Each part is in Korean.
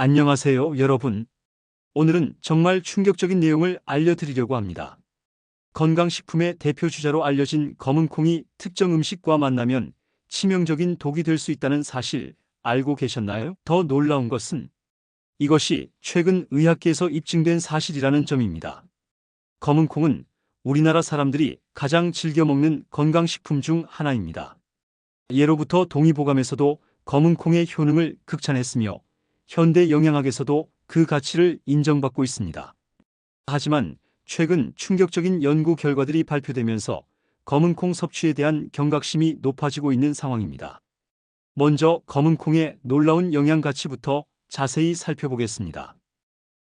안녕하세요, 여러분. 오늘은 정말 충격적인 내용을 알려드리려고 합니다. 건강식품의 대표 주자로 알려진 검은콩이 특정 음식과 만나면 치명적인 독이 될 수 있다는 사실 알고 계셨나요? 더 놀라운 것은 이것이 최근 의학계에서 입증된 사실이라는 점입니다. 검은콩은 우리나라 사람들이 가장 즐겨 먹는 건강식품 중 하나입니다. 예로부터 동의보감에서도 검은콩의 효능을 극찬했으며 현대 영양학에서도 그 가치를 인정받고 있습니다. 하지만 최근 충격적인 연구 결과들이 발표되면서 검은콩 섭취에 대한 경각심이 높아지고 있는 상황입니다. 먼저 검은콩의 놀라운 영양 가치부터 자세히 살펴보겠습니다.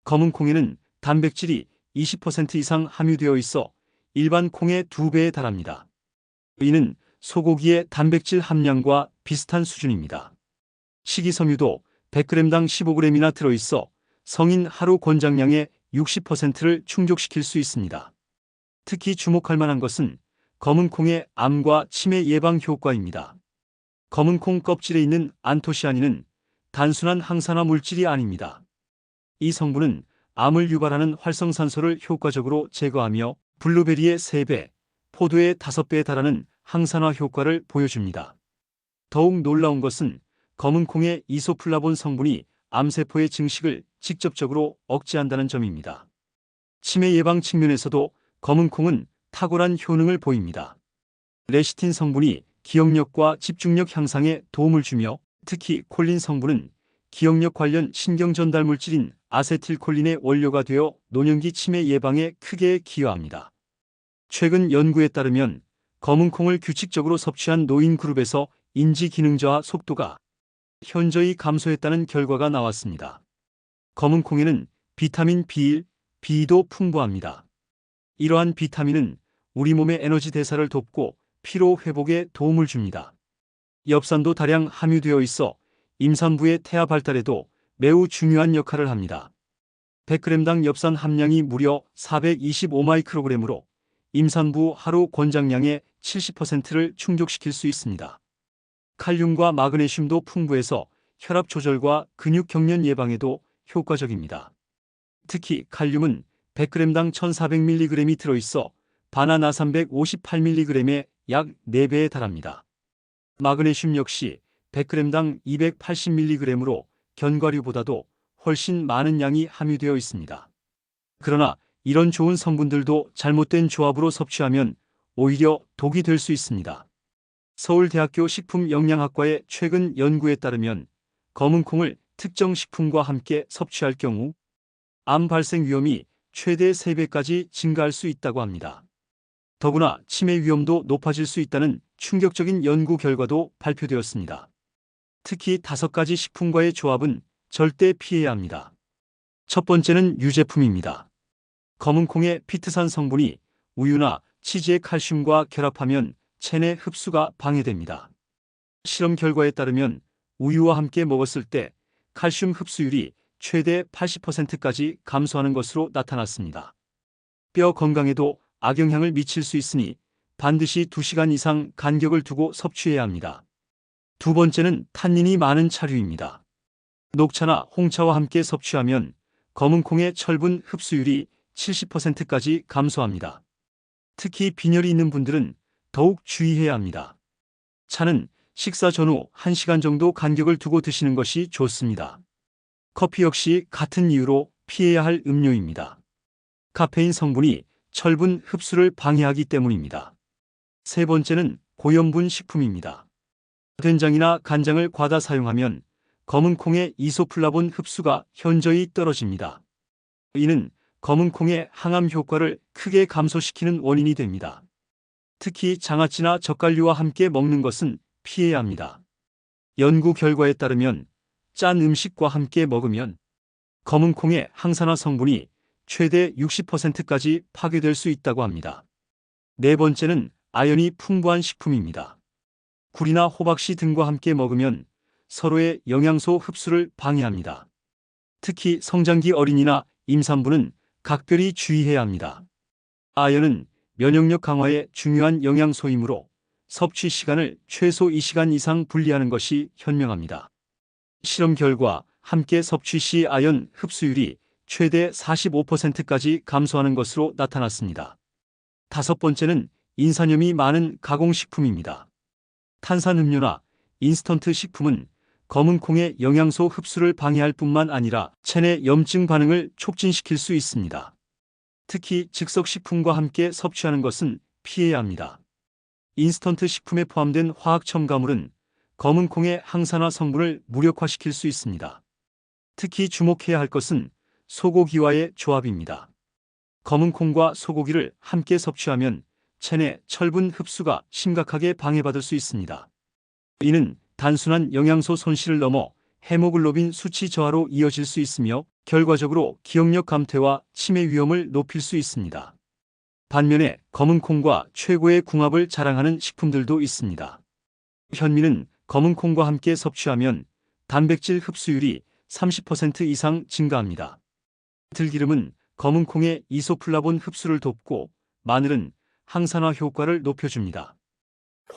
검은콩에는 단백질이 20% 이상 함유되어 있어 일반 콩의 2배에 달합니다. 이는 소고기의 단백질 함량과 비슷한 수준입니다. 식이섬유도 100g당 15g이나 들어있어 성인 하루 권장량의 60%를 충족시킬 수 있습니다. 특히 주목할 만한 것은 검은콩의 암과 치매 예방 효과입니다. 검은콩 껍질에 있는 안토시아닌은 단순한 항산화 물질이 아닙니다. 이 성분은 암을 유발하는 활성산소를 효과적으로 제거하며 블루베리의 3배, 포도의 5배에 달하는 항산화 효과를 보여줍니다. 더욱 놀라운 것은 검은 콩의 이소플라본 성분이 암세포의 증식을 직접적으로 억제한다는 점입니다. 치매 예방 측면에서도 검은 콩은 탁월한 효능을 보입니다. 레시틴 성분이 기억력과 집중력 향상에 도움을 주며 특히 콜린 성분은 기억력 관련 신경 전달 물질인 아세틸콜린의 원료가 되어 노년기 치매 예방에 크게 기여합니다. 최근 연구에 따르면 검은콩을 규칙적으로 섭취한 노인 그룹에서 인지 기능 저하 속도가 현저히 감소했다는 결과가 나왔습니다. 검은콩에는 비타민 B1, B2도 풍부합니다. 이러한 비타민은 우리 몸의 에너지 대사를 돕고 피로 회복에 도움을 줍니다. 엽산도 다량 함유되어 있어 임산부의 태아 발달에도 매우 중요한 역할을 합니다. 100g당 엽산 함량이 무려 425마이크로그램으로 임산부 하루 권장량의 70%를 충족시킬 수 있습니다. 칼륨과 마그네슘도 풍부해서 혈압 조절과 근육 경련 예방에도 효과적입니다. 특히 칼륨은 100g당 1400mg이 들어있어 바나나 358mg의 약 4배에 달합니다. 마그네슘 역시 100g당 280mg으로 견과류보다도 훨씬 많은 양이 함유되어 있습니다. 그러나 이런 좋은 성분들도 잘못된 조합으로 섭취하면 오히려 독이 될 수 있습니다. 서울대학교 식품영양학과의 최근 연구에 따르면 검은콩을 특정 식품과 함께 섭취할 경우 암 발생 위험이 최대 3배까지 증가할 수 있다고 합니다. 더구나 치매 위험도 높아질 수 있다는 충격적인 연구 결과도 발표되었습니다. 특히 다섯 가지 식품과의 조합은 절대 피해야 합니다. 첫 번째는 유제품입니다. 검은콩의 피트산 성분이 우유나 치즈의 칼슘과 결합하면 체내 흡수가 방해됩니다. 실험 결과에 따르면 우유와 함께 먹었을 때 칼슘 흡수율이 최대 80%까지 감소하는 것으로 나타났습니다. 뼈 건강에도 악영향을 미칠 수 있으니 반드시 2시간 이상 간격을 두고 섭취해야 합니다. 두 번째는 탄닌이 많은 차류입니다. 녹차나 홍차와 함께 섭취하면 검은콩의 철분 흡수율이 70%까지 감소합니다. 특히 빈혈이 있는 분들은 더욱 주의해야 합니다. 차는 식사 전후 1시간 정도 간격을 두고 드시는 것이 좋습니다. 커피 역시 같은 이유로 피해야 할 음료입니다. 카페인 성분이 철분 흡수를 방해하기 때문입니다. 세 번째는 고염분 식품입니다. 된장이나 간장을 과다 사용하면 검은 콩의 이소플라본 흡수가 현저히 떨어집니다. 이는 검은 콩의 항암 효과를 크게 감소시키는 원인이 됩니다. 특히 장아찌나 젓갈류와 함께 먹는 것은 피해야 합니다. 연구 결과에 따르면 짠 음식과 함께 먹으면 검은 콩의 항산화 성분이 최대 60%까지 파괴될 수 있다고 합니다. 네 번째는 아연이 풍부한 식품입니다. 굴이나 호박씨 등과 함께 먹으면 서로의 영양소 흡수를 방해합니다. 특히 성장기 어린이나 임산부는 각별히 주의해야 합니다. 아연은 면역력 강화에 중요한 영양소이므로 섭취 시간을 최소 2시간 이상 분리하는 것이 현명합니다. 실험 결과 함께 섭취 시 아연 흡수율이 최대 45%까지 감소하는 것으로 나타났습니다. 다섯 번째는 인산염이 많은 가공식품입니다. 탄산음료나 인스턴트 식품은 검은 콩의 영양소 흡수를 방해할 뿐만 아니라 체내 염증 반응을 촉진시킬 수 있습니다. 특히 즉석 식품과 함께 섭취하는 것은 피해야 합니다. 인스턴트 식품에 포함된 화학 첨가물은 검은 콩의 항산화 성분을 무력화시킬 수 있습니다. 특히 주목해야 할 것은 소고기와의 조합입니다. 검은 콩과 소고기를 함께 섭취하면 체내 철분 흡수가 심각하게 방해받을 수 있습니다. 이는 단순한 영양소 손실을 넘어 헤모글로빈 수치 저하로 이어질 수 있으며 결과적으로 기억력 감퇴와 치매 위험을 높일 수 있습니다. 반면에 검은 콩과 최고의 궁합을 자랑하는 식품들도 있습니다. 현미는 검은 콩과 함께 섭취하면 단백질 흡수율이 30% 이상 증가합니다. 들기름은 검은 콩의 이소플라본 흡수를 돕고 마늘은 항산화 효과를 높여줍니다.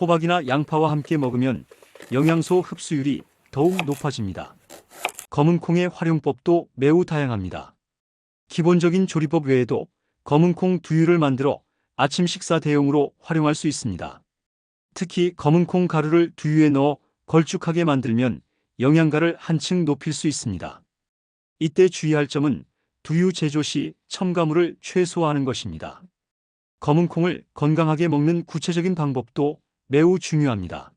호박이나 양파와 함께 먹으면 영양소 흡수율이 더욱 높아집니다. 검은 콩의 활용법도 매우 다양합니다. 기본적인 조리법 외에도 검은 콩 두유를 만들어 아침 식사 대용으로 활용할 수 있습니다. 특히 검은 콩 가루를 두유에 넣어 걸쭉하게 만들면 영양가를 한층 높일 수 있습니다. 이때 주의할 점은 두유 제조 시 첨가물을 최소화하는 것입니다. 검은 콩을 건강하게 먹는 구체적인 방법도 매우 중요합니다.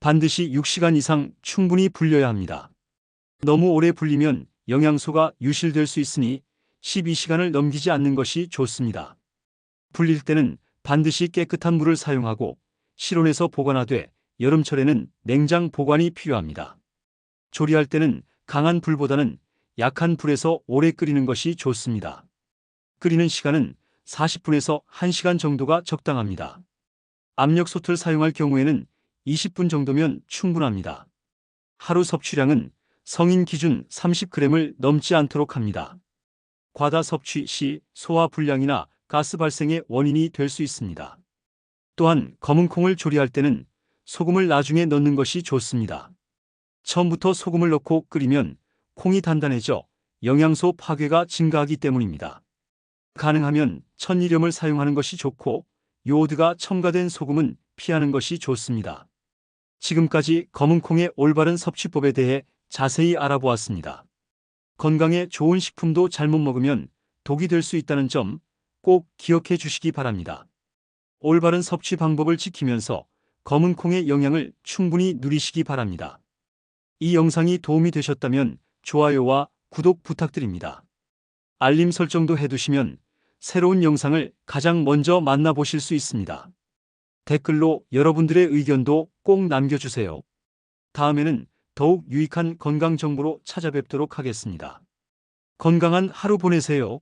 반드시 6시간 이상 충분히 불려야 합니다. 너무 오래 불리면 영양소가 유실될 수 있으니 12시간을 넘기지 않는 것이 좋습니다. 불릴 때는 반드시 깨끗한 물을 사용하고 실온에서 보관하되 여름철에는 냉장 보관이 필요합니다. 조리할 때는 강한 불보다는 약한 불에서 오래 끓이는 것이 좋습니다. 끓이는 시간은 40분에서 1시간 정도가 적당합니다. 압력솥을 사용할 경우에는 20분 정도면 충분합니다. 하루 섭취량은 성인 기준 30g을 넘지 않도록 합니다. 과다 섭취 시 소화 불량이나 가스 발생의 원인이 될 수 있습니다. 또한 검은 콩을 조리할 때는 소금을 나중에 넣는 것이 좋습니다. 처음부터 소금을 넣고 끓이면 콩이 단단해져 영양소 파괴가 증가하기 때문입니다. 가능하면 천일염을 사용하는 것이 좋고 요오드가 첨가된 소금은 피하는 것이 좋습니다. 지금까지 검은 콩의 올바른 섭취법에 대해 자세히 알아보았습니다. 건강에 좋은 식품도 잘못 먹으면 독이 될 수 있다는 점 꼭 기억해 주시기 바랍니다. 올바른 섭취 방법을 지키면서 검은 콩의 영양을 충분히 누리시기 바랍니다. 이 영상이 도움이 되셨다면 좋아요와 구독 부탁드립니다. 알림 설정도 해두시면 새로운 영상을 가장 먼저 만나보실 수 있습니다. 댓글로 여러분들의 의견도 꼭 남겨주세요. 다음에는 더욱 유익한 건강 정보로 찾아뵙도록 하겠습니다. 건강한 하루 보내세요.